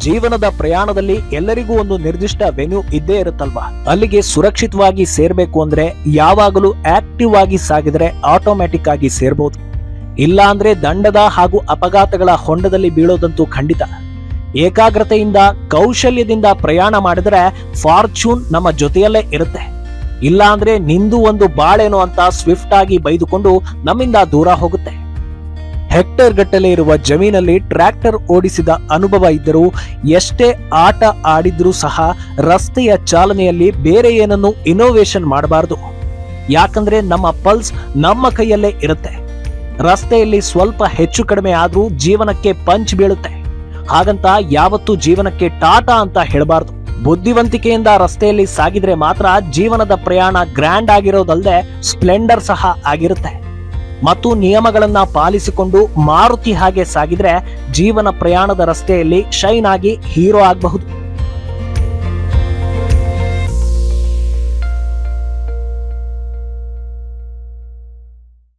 ಜೀವನದ ಪ್ರಯಾಣದಲ್ಲಿ ಎಲ್ಲರಿಗೂ ಒಂದು ನಿರ್ದಿಷ್ಟ ವೆನ್ಯೂ ಇದ್ದೇ ಇರುತ್ತಲ್ವಾ? ಅಲ್ಲಿಗೆ ಸುರಕ್ಷಿತವಾಗಿ ಸೇರ್ಬೇಕು ಅಂದ್ರೆ ಯಾವಾಗಲೂ ಆಕ್ಟಿವ್ ಆಗಿ ಸಾಗಿದ್ರೆ ಆಟೋಮ್ಯಾಟಿಕ್ ಆಗಿ ಸೇರ್ಬೋದು. ಇಲ್ಲ ಅಂದ್ರೆ ದಂಡದ ಹಾಗೂ ಅಪಘಾತಗಳ ಹೊಂಡದಲ್ಲಿ ಬೀಳೋದಂತೂ ಖಂಡಿತ. ಏಕಾಗ್ರತೆಯಿಂದ, ಕೌಶಲ್ಯದಿಂದ ಪ್ರಯಾಣ ಮಾಡಿದ್ರೆ ಫಾರ್ಚೂನ್ ನಮ್ಮ ಜೊತೆಯಲ್ಲೇ ಇರುತ್ತೆ. ಇಲ್ಲ ಅಂದ್ರೆ ನಿಂದು ಒಂದು ಬಾಳೇನು ಅಂತ ಸ್ವಿಫ್ಟ್ ಆಗಿ ಬೈದುಕೊಂಡು ನಮ್ಮಿಂದ ದೂರ ಹೋಗುತ್ತೆ. ಹೆಕ್ಟರ್ ಗಟ್ಟಲೆ ಇರುವ ಜಮೀನಲ್ಲಿ ಟ್ರ್ಯಾಕ್ಟರ್ ಓಡಿಸಿದ ಅನುಭವ ಇದ್ದರೂ ಎಷ್ಟೇ ಆಟ ಆಡಿದ್ರೂ ಸಹ ರಸ್ತೆಯ ಚಾಲನೆಯಲ್ಲಿ ಬೇರೆ ಏನನ್ನು ಇನೋವೇಷನ್ ಮಾಡಬಾರದು. ಯಾಕಂದ್ರೆ ನಮ್ಮ ಪಲ್ಸ್ ನಮ್ಮ ಕೈಯಲ್ಲೇ ಇರುತ್ತೆ. ರಸ್ತೆಯಲ್ಲಿ ಸ್ವಲ್ಪ ಹೆಚ್ಚು ಕಡಿಮೆ ಆದ್ರೂ ಜೀವನಕ್ಕೆ ಪಂಚ್ ಬೀಳುತ್ತೆ. ಹಾಗಂತ ಯಾವತ್ತೂ ಜೀವನಕ್ಕೆ ಟಾಟಾ ಅಂತ ಹೇಳಬಾರ್ದು. ಬುದ್ಧಿವಂತಿಕೆಯಿಂದ ರಸ್ತೆಯಲ್ಲಿ ಸಾಗಿದ್ರೆ ಮಾತ್ರ ಜೀವನದ ಪ್ರಯಾಣ ಗ್ರ್ಯಾಂಡ್ ಆಗಿರೋದಲ್ಲದೆ ಸ್ಪ್ಲೆಂಡರ್ ಸಹ ಆಗಿರುತ್ತೆ. ಮತ್ತು ನಿಯಮಗಳನ್ನ ಪಾಲಿಸಿಕೊಂಡು ಮಾರುತಿ ಹಾಗೆ ಸಾಗಿದ್ರೆ ಜೀವನ ಪ್ರಯಾಣದ ರಸ್ತೆಯಲ್ಲಿ ಶೈನ್ ಆಗಿ ಹೀರೋ ಆಗಬಹುದು.